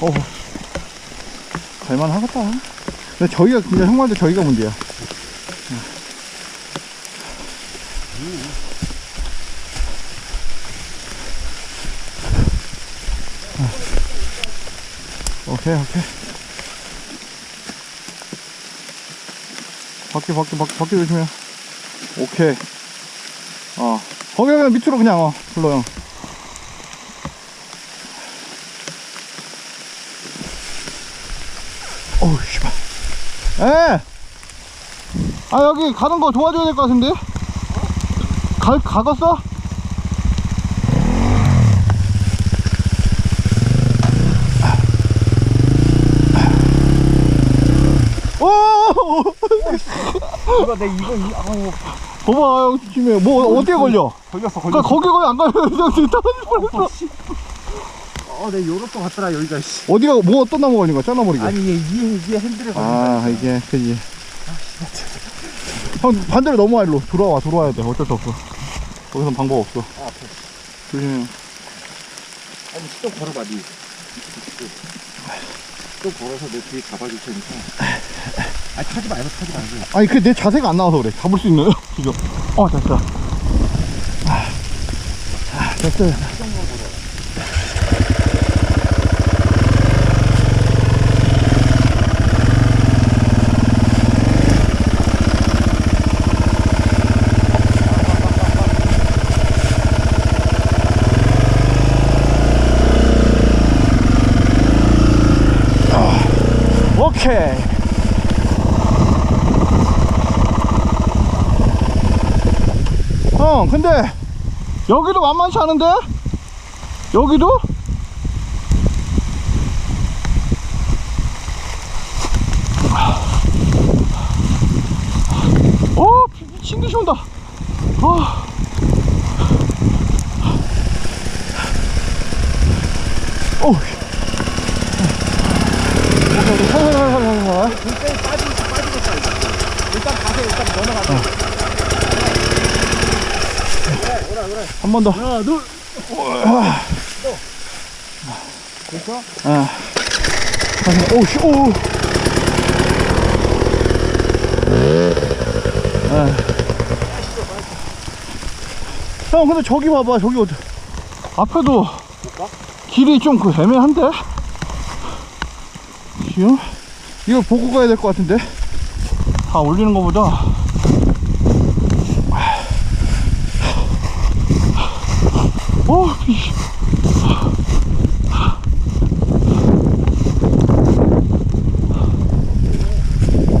어, 갈만 하겠다. 근데 저희가, 진짜 형 말도 저희가 문제야. 오케이, 오케이. 바퀴, 바퀴, 바퀴, 바퀴 조심해요. 오케이. 어. 거기 그냥 밑으로 그냥, 어, 불러, 형. 어우, 씨발. 에! 아, 여기 가는 거 도와줘야 될 것 같은데? 가, 가겠어? 오! 이거 내 이거 이 아우 봐봐, 형 조심해. 뭐, 어디에 걸려? 걸렸어 그니까 거기 거기 안 가면 그냥 떨어질 뻔했어. 어내 요렇게 갔더라 여기가 씨. 어디가, 뭐 어떤 나무 걸린 거야? 이게? 아니 얘 위에 위에 핸들에 걸린 아 이게 그지 형 반대로 넘어와 일로 돌아와 돌아와야 돼 어쩔 수 없어 거기선 방법 없어 아, 앞에. 조심해 아니 좀 걸어봐 니. 좀 걸어서 내 뒤에 잡아줄 테니까. 아 타지 말고 타지 말고. 아니 그 내 자세가 안 나와서 그래 잡을 수 있나요 지금 어 됐어 아, 아, 됐어 오케이 형 근데 여기도 만만치 않은데? 여기도? 어 미- 미친 듯이 온다 아. 어우 살살살살 살 굉장히 빠지 빠지겠다. 일단 가세요 일단 넘어가세요. 한번 더. 하나 둘. 됐어? 아. 오, 씨, 오. 아. 형, 근데 저기 봐봐, 저기 어디. 앞에도 길이 좀 그 애매한데? 지금? 이거 보고 가야 될 것 같은데? 다 올리는 것보다. 어, 이.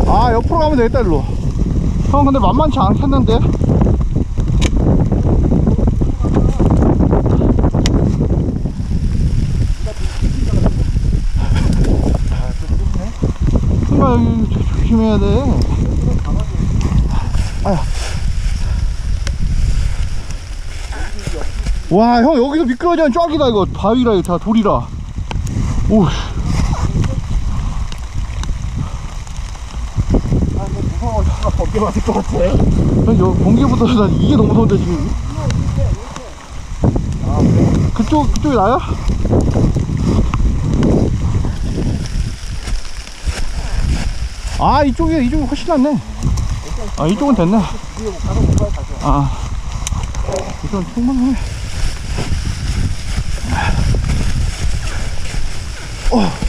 아 옆으로 가면 되겠다 일로 형 근데 만만치 않겠는데 조- 조심해야 돼 아야 와형 여기서 미끄러지면 쫙이다 이거 바위라 이거 다 돌이라 오우 아 이거 무서워. 씨가 번개 맞을 것 같아. 형, 여 번개보다 난 이게 너무 무서운데 지금 아 그래? 그쪽 그쪽이 나야? 아 이쪽이 이쪽이 훨씬 낫네. 아 이쪽은 됐네. 뭔가 가죠. 아 충분해. 어